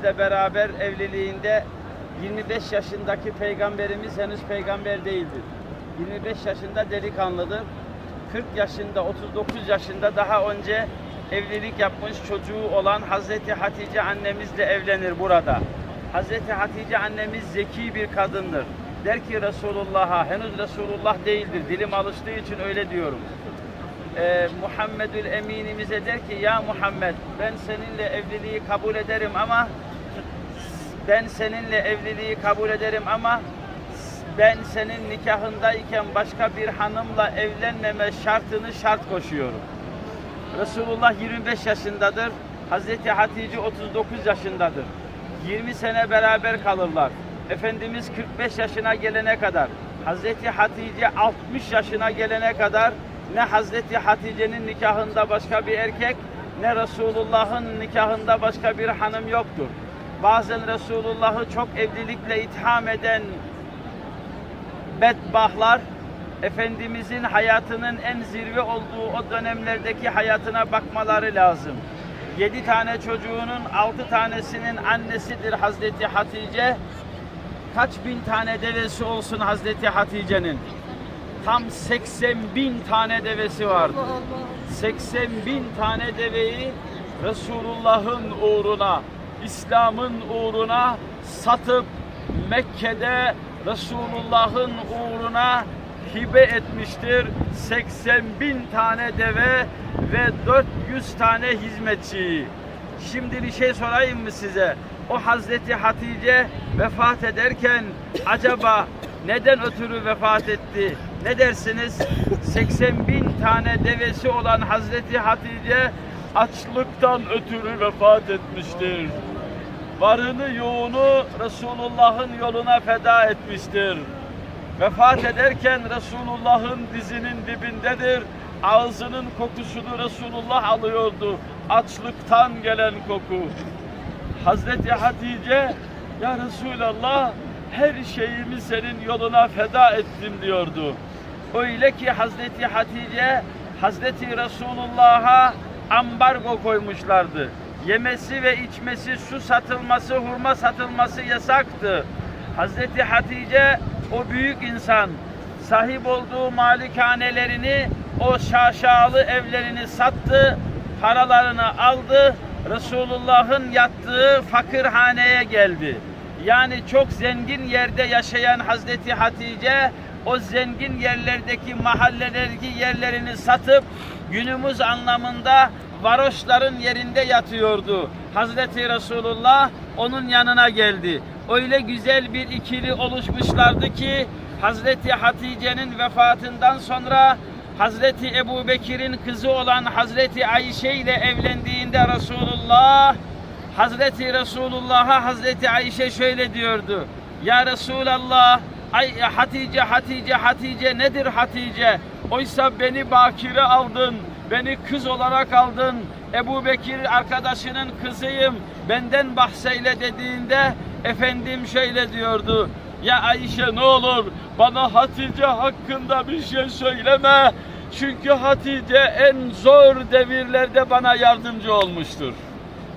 annemizle beraber evliliğinde 25 yaşındaki peygamberimiz henüz peygamber değildir. 25 yaşında delikanlıdır. 40 yaşında, 39 yaşında daha önce evlilik yapmış çocuğu olan Hazreti Hatice annemizle evlenir burada. Hazreti Hatice annemiz zeki bir kadındır. Der ki Resulullah'a, henüz Resulullah değildir, dilim alıştığı için öyle diyorum. Ee, Muhammedül Eminimize der ki, ya Muhammed ben seninle evliliği kabul ederim ama ben seninle evliliği kabul ederim ama ben senin nikahındayken başka bir hanımla evlenmeme şartını şart koşuyorum. Resulullah 25 yaşındadır. Hazreti Hatice 39 yaşındadır. 20 sene beraber kalırlar. Efendimiz 45 yaşına gelene kadar, Hazreti Hatice 60 yaşına gelene kadar ne Hazreti Hatice'nin nikahında başka bir erkek ne Resulullah'ın nikahında başka bir hanım yoktur. Bazen Resulullah'ı çok evlilikle itham eden bedbahlar Efendimizin hayatının en zirve olduğu o dönemlerdeki hayatına bakmaları lazım. Yedi tane çocuğunun altı tanesinin annesidir Hazreti Hatice. Kaç bin tane devesi olsun Hazreti Hatice'nin? Tam 80 bin tane devesi vardı. 80 bin tane deveyi Resulullah'ın uğruna, İslam'ın uğruna satıp Mekke'de Resulullah'ın uğruna hibe etmiştir. 80 bin tane deve ve 400 tane hizmetçi. Şimdi bir şey sorayım mı size? O Hazreti Hatice vefat ederken acaba neden ötürü vefat etti? Ne dersiniz? 80 bin tane devesi olan Hazreti Hatice açlıktan ötürü vefat etmiştir. Varını yoğunu Resulullah'ın yoluna feda etmiştir. Vefat ederken Resulullah'ın dizinin dibindedir. Ağzının kokusunu Resulullah alıyordu. Açlıktan gelen koku. Hazreti Hatice ya Resulallah her şeyimi senin yoluna feda ettim diyordu. Öyle ki Hazreti Hatice Hazreti Resulullah'a ambargo koymuşlardı. Yemesi ve içmesi, su satılması, hurma satılması yasaktı. Hazreti Hatice o büyük insan sahip olduğu malikanelerini, o şaşalı evlerini sattı, paralarını aldı, Resulullah'ın yattığı fakirhaneye geldi. Yani çok zengin yerde yaşayan Hazreti Hatice o zengin yerlerdeki mahallelerdeki yerlerini satıp günümüz anlamında varoşların yerinde yatıyordu. Hazreti Resulullah onun yanına geldi. Öyle güzel bir ikili oluşmuşlardı ki Hazreti Hatice'nin vefatından sonra Hazreti Ebu Bekir'in kızı olan Hazreti Ayşe ile evlendiğinde Resulullah Hazreti Resulullah'a Hazreti Ayşe şöyle diyordu. Ya Resulallah Ay, Hatice, Hatice, Hatice nedir Hatice? Oysa beni bakire aldın, beni kız olarak aldın. Ebu Bekir arkadaşının kızıyım, benden bahseyle dediğinde Efendim şöyle diyordu. Ya Ayşe ne olur bana Hatice hakkında bir şey söyleme. Çünkü Hatice en zor devirlerde bana yardımcı olmuştur.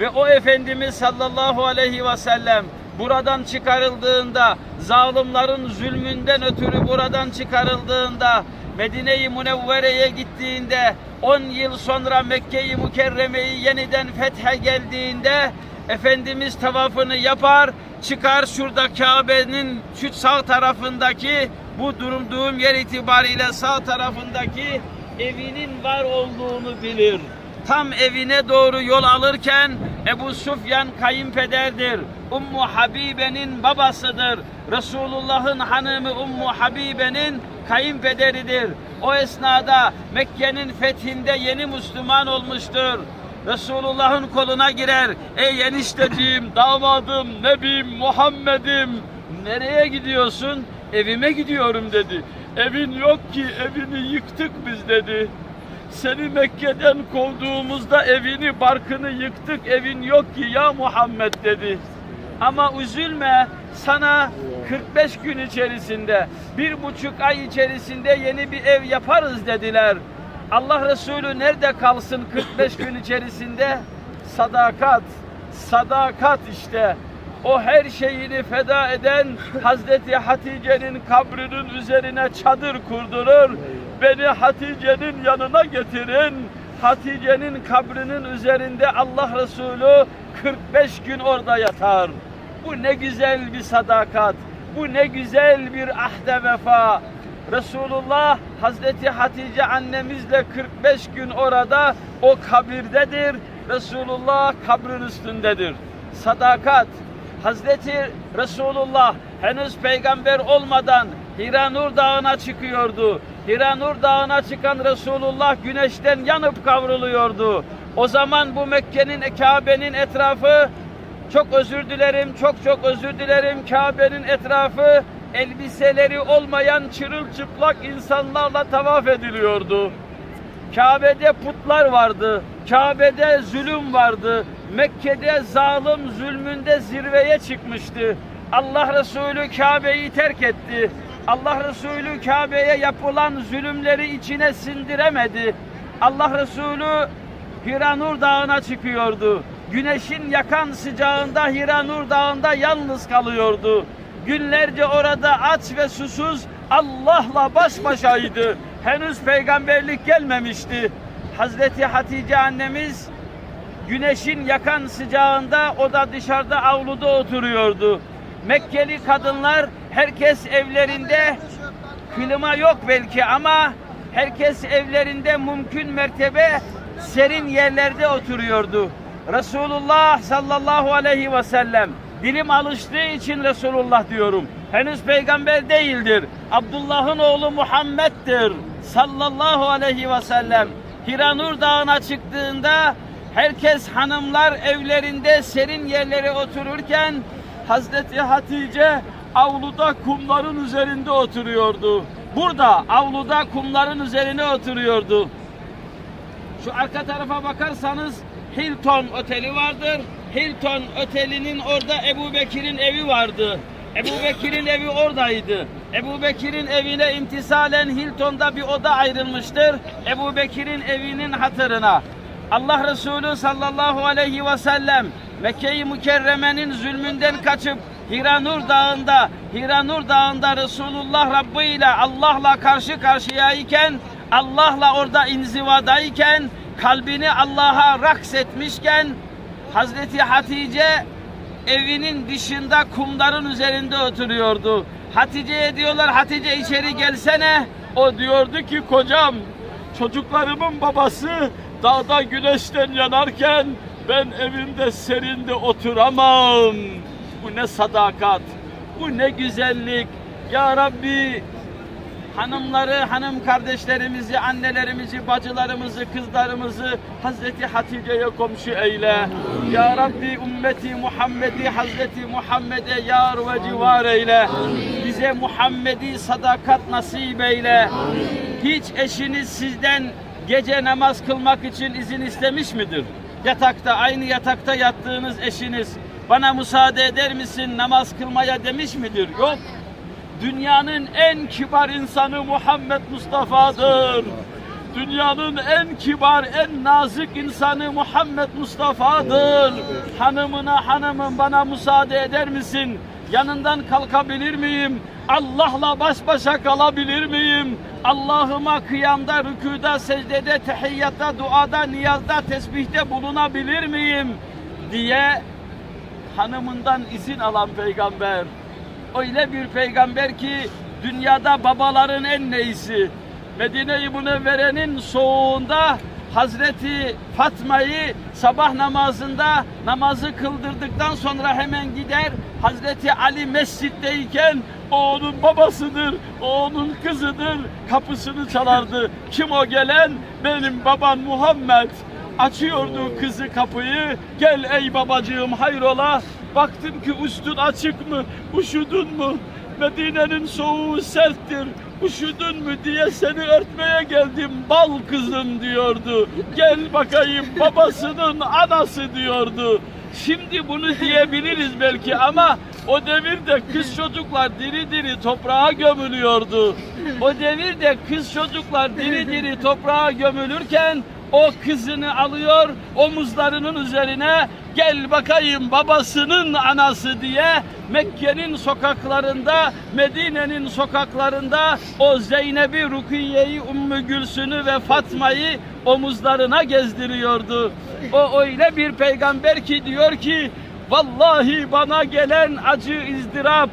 Ve o Efendimiz sallallahu aleyhi ve sellem buradan çıkarıldığında, zalimlerin zulmünden ötürü buradan çıkarıldığında, Medine-i Münevvere'ye gittiğinde, 10 yıl sonra Mekke-i Mükerreme'yi yeniden fethe geldiğinde, Efendimiz tavafını yapar, çıkar şurada Kabe'nin şu sağ tarafındaki, bu durumduğum yer itibariyle sağ tarafındaki evinin var olduğunu bilir tam evine doğru yol alırken Ebu Sufyan kayınpederdir. Ummu Habibe'nin babasıdır. Resulullah'ın hanımı Ummu Habibe'nin kayınpederidir. O esnada Mekke'nin fethinde yeni Müslüman olmuştur. Resulullah'ın koluna girer. Ey enişteciğim, damadım, nebim, Muhammed'im. Nereye gidiyorsun? Evime gidiyorum dedi. Evin yok ki, evini yıktık biz dedi. Seni Mekke'den kovduğumuzda evini, barkını yıktık, evin yok ki ya Muhammed dedi. Ama üzülme, sana 45 gün içerisinde, bir buçuk ay içerisinde yeni bir ev yaparız dediler. Allah Resulü nerede kalsın 45 gün içerisinde? Sadakat, Sadakat işte. O her şeyini feda eden Hazreti Hatice'nin kabrinin üzerine çadır kurdurur. Beni Hatice'nin yanına getirin. Hatice'nin kabrinin üzerinde Allah Resulü 45 gün orada yatar. Bu ne güzel bir sadakat. Bu ne güzel bir ahde vefa. Resulullah Hazreti Hatice annemizle 45 gün orada o kabirdedir. Resulullah kabrin üstündedir. Sadakat. Hazreti Resulullah henüz peygamber olmadan Hiranur Dağı'na çıkıyordu. Hiranur Dağı'na çıkan Resulullah güneşten yanıp kavruluyordu. O zaman bu Mekke'nin, Kabe'nin etrafı çok özür dilerim, çok çok özür dilerim. Kabe'nin etrafı elbiseleri olmayan çırılçıplak insanlarla tavaf ediliyordu. Kabe'de putlar vardı. Kabe'de zulüm vardı. Mekke'de zalim zulmünde zirveye çıkmıştı. Allah Resulü Kabe'yi terk etti. Allah Resulü Kabe'ye yapılan zulümleri içine sindiremedi. Allah Resulü Hiranur Dağı'na çıkıyordu. Güneşin yakan sıcağında Hiranur Dağı'nda yalnız kalıyordu. Günlerce orada aç ve susuz Allah'la baş başaydı. Henüz peygamberlik gelmemişti. Hazreti Hatice annemiz güneşin yakan sıcağında o da dışarıda avluda oturuyordu. Mekkeli kadınlar herkes evlerinde klima yok belki ama herkes evlerinde mümkün mertebe serin yerlerde oturuyordu. Resulullah sallallahu aleyhi ve sellem dilim alıştığı için Resulullah diyorum. Henüz peygamber değildir. Abdullah'ın oğlu Muhammed'dir. Sallallahu aleyhi ve sellem. Hiranur Dağı'na çıktığında herkes hanımlar evlerinde serin yerlere otururken Hazreti Hatice avluda kumların üzerinde oturuyordu. Burada avluda kumların üzerine oturuyordu. Şu arka tarafa bakarsanız Hilton Oteli vardır. Hilton Oteli'nin orada Ebu Bekir'in evi vardı. Ebu Bekir'in evi oradaydı. Ebu Bekir'in evine imtisalen Hilton'da bir oda ayrılmıştır. Ebu Bekir'in evinin hatırına. Allah Resulü sallallahu aleyhi ve sellem Mekke-i Mükerreme'nin zulmünden kaçıp Hiranur Dağı'nda Hiranur Dağı'nda Resulullah Rabbi ile Allah'la karşı karşıyayken Allah'la orada inzivadayken kalbini Allah'a raks etmişken Hazreti Hatice evinin dışında kumların üzerinde oturuyordu. Hatice'ye diyorlar Hatice içeri gelsene. O diyordu ki kocam çocuklarımın babası dağda güneşten yanarken ben evimde serinde oturamam. Bu ne sadakat, bu ne güzellik. Ya Rabbi hanımları, hanım kardeşlerimizi, annelerimizi, bacılarımızı, kızlarımızı Hazreti Hatice'ye komşu eyle. Ya Rabbi ümmeti Muhammed'i Hazreti Muhammed'e yar ve civar eyle. Bize Muhammed'i sadakat nasip eyle. Hiç eşiniz sizden gece namaz kılmak için izin istemiş midir? Yatakta, aynı yatakta yattığınız eşiniz bana müsaade eder misin namaz kılmaya demiş midir? Yok. Dünyanın en kibar insanı Muhammed Mustafa'dır. Dünyanın en kibar, en nazik insanı Muhammed Mustafa'dır. Hanımına hanımım bana müsaade eder misin? Yanından kalkabilir miyim? Allah'la baş başa kalabilir miyim? Allah'ıma kıyamda, rükuda, secdede, tehiyyatta, duada, niyazda, tesbihte bulunabilir miyim? diye hanımından izin alan peygamber. Öyle bir peygamber ki dünyada babaların en neyisi. Medine-i Münevvere'nin soğuğunda Hazreti Fatma'yı sabah namazında namazı kıldırdıktan sonra hemen gider Hazreti Ali mescitteyken o onun babasıdır, o onun kızıdır. Kapısını çalardı. Kim o gelen? Benim babam Muhammed. Açıyordu kızı kapıyı. Gel ey babacığım hayrola. Baktım ki üstün açık mı? Üşüdün mü? Medine'nin soğuğu serttir. Üşüdün mü diye seni örtmeye geldim bal kızım diyordu. Gel bakayım babasının anası diyordu. Şimdi bunu diyebiliriz belki ama o devirde kız çocuklar diri diri toprağa gömülüyordu. O devirde kız çocuklar diri diri toprağa gömülürken o kızını alıyor omuzlarının üzerine gel bakayım babasının anası diye Mekke'nin sokaklarında, Medine'nin sokaklarında o Zeynep'i, Rukiye'yi, Ümmü Gülsün'ü ve Fatma'yı omuzlarına gezdiriyordu. O öyle bir peygamber ki diyor ki vallahi bana gelen acı izdırap,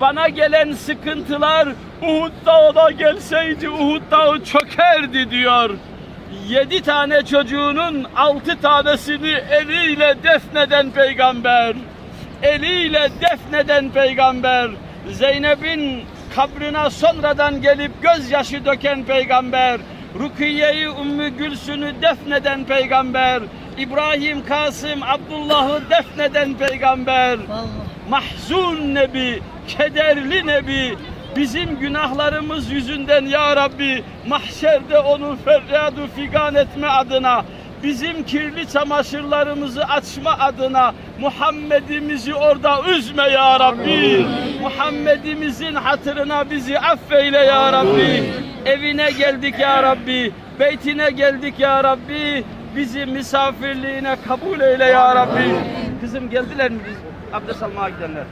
bana gelen sıkıntılar Uhud dağına gelseydi Uhud dağı çökerdi diyor. Yedi tane çocuğunun altı tanesini eliyle defneden peygamber. Eliyle defneden peygamber. Zeynep'in kabrine sonradan gelip gözyaşı döken peygamber. Rukiye'yi Ümmü Gülsün'ü defneden peygamber. İbrahim, Kasım, Abdullah'ı defneden peygamber. Mahzun Nebi, kederli Nebi, bizim günahlarımız yüzünden ya Rabbi mahşerde onu feryadu figan etme adına bizim kirli çamaşırlarımızı açma adına Muhammed'imizi orada üzme ya Rabbi. Muhammed'imizin hatırına bizi affeyle ya Rabbi. Evine geldik ya Rabbi. Beytine geldik ya Rabbi. Bizi misafirliğine kabul eyle ya Rabbi. Kızım geldiler mi biz abdest almaya gidenler?